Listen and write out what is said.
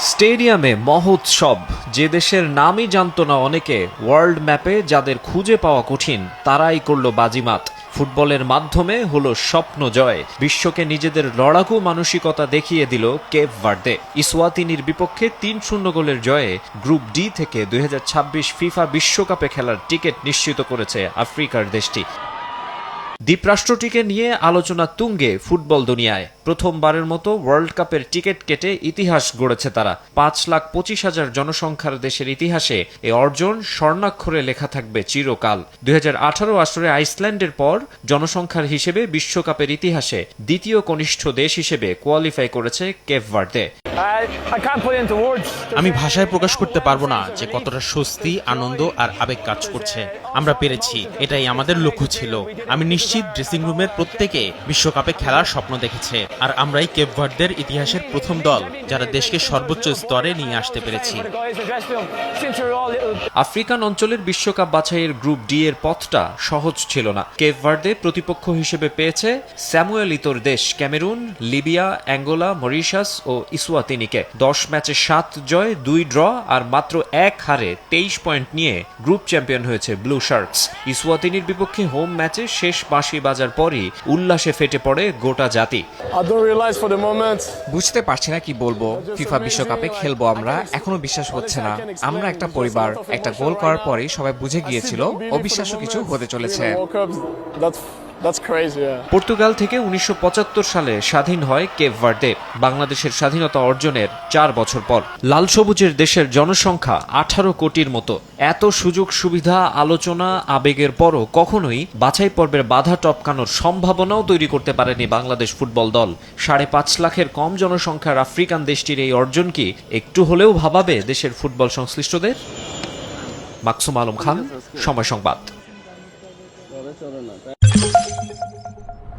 স্টেডিয়ামে মহোৎসব। যে দেশের নামই জানত না অনেকে ওয়ার্ল্ড ম্যাপে যাদের খুঁজে পাওয়া কঠিন, তারাই করল বাজিমাত। ফুটবলের মাধ্যমে হলো স্বপ্ন জয়। বিশ্বকে নিজেদের লড়াকু মানসিকতা দেখিয়ে দিল কেপ ভার্দে। ইসওয়াতিনির বিপক্ষে তিন শূন্য গোলের জয়ে গ্রুপ ডি থেকে দুই হাজার ছাব্বিশ ফিফা বিশ্বকাপে খেলার টিকিট নিশ্চিত করেছে আফ্রিকার দেশটি। দ্বীপরাষ্ট্রটিকে নিয়ে আলোচনা তুঙ্গে ফুটবল দুনিয়ায়। প্রথমবারের মতো ওয়ার্ল্ড কাপের টিকিট কেটে ইতিহাস গড়েছে তারা। পাঁচ লাখ পঁচিশ হাজার জনসংখ্যার দেশের ইতিহাসে এ অর্জন স্বর্ণাক্ষরে লেখা থাকবে চিরকাল। দুই হাজার আঠারো আসরে আইসল্যান্ডের পর জনসংখ্যার হিসেবে বিশ্বকাপের ইতিহাসে দ্বিতীয় কনিষ্ঠ দেশ হিসেবে কোয়ালিফাই করেছে কেপ. আমি ভাষায় প্রকাশ করতে পারব না যে কতটা স্বস্তি, আনন্দ আর আবেগ কাজ করছে। আমরা পেরেছি, এটাই আমাদের লক্ষ্য ছিল। আমি নিশ্চিত ড্রেসিং রুমের প্রত্যেকে বিশ্বকাপে খেলার স্বপ্ন দেখেছে। আর আমরাই কেপভার্ডদের ইতিহাসের প্রথম দল, যারা দেশকে সর্বোচ্চ স্তরে নিয়ে আসতে পেরেছি। আফ্রিকান অঞ্চলের বিশ্বকাপ বাছাইয়ের গ্রুপ ডি এর পথটা সহজ ছিল না। কেপ ভার্দে প্রতিপক্ষ হিসেবে পেয়েছে স্যামুয়েল ইতোর দেশ, ক্যামেরুন, লিবিয়া, অ্যাঙ্গোলা, মরিশাস ও ইসুয়াতিনিকে। দশ ম্যাচে সাত জয়, দুই ড্র আর মাত্র এক হারে তেইশ পয়েন্ট নিয়ে গ্রুপ চ্যাম্পিয়ন হয়েছে ব্লু শার্কস। ইসুয়াতিনির বিপক্ষে হোম ম্যাচে শেষ বাঁশি বাজার পরই উল্লাসে ফেটে পড়ে গোটা জাতি। I don't realize for বুঝতে পারছি না কি বলব। ফিফা বিশ্বকাপে খেলব আমরা এখনও বিশ্বাস হচ্ছে না। আমরা একটা পরিবার একটা গোল করার পরেই সবাই বুঝে গিয়েছিল অবিশ্বাস্য কিছু হতে চলেছে। পর্তুগাল থেকে উনিশশো পঁচাত্তর সালে স্বাধীন হয় কেপ ভার্দে বাংলাদেশের স্বাধীনতা অর্জনের চার বছর পর। লাল সবুজের দেশের জনসংখ্যা আঠারো কোটির মতো। এত সুযোগ সুবিধা আলোচনা আবেগের পরও কখনোই বাছাই পর্বের বাধা টপকানোর সম্ভাবনাও তৈরি করতে পারেনি বাংলাদেশ ফুটবল দল। সাড়ে পাঁচ লাখের কম জনসংখ্যার আফ্রিকান দেশটির এই অর্জন কি একটু হলেও ভাবাবে দেশের ফুটবল সংশ্লিষ্টদের? মাকসুম আলম খান সময় সংবাদ। すみません。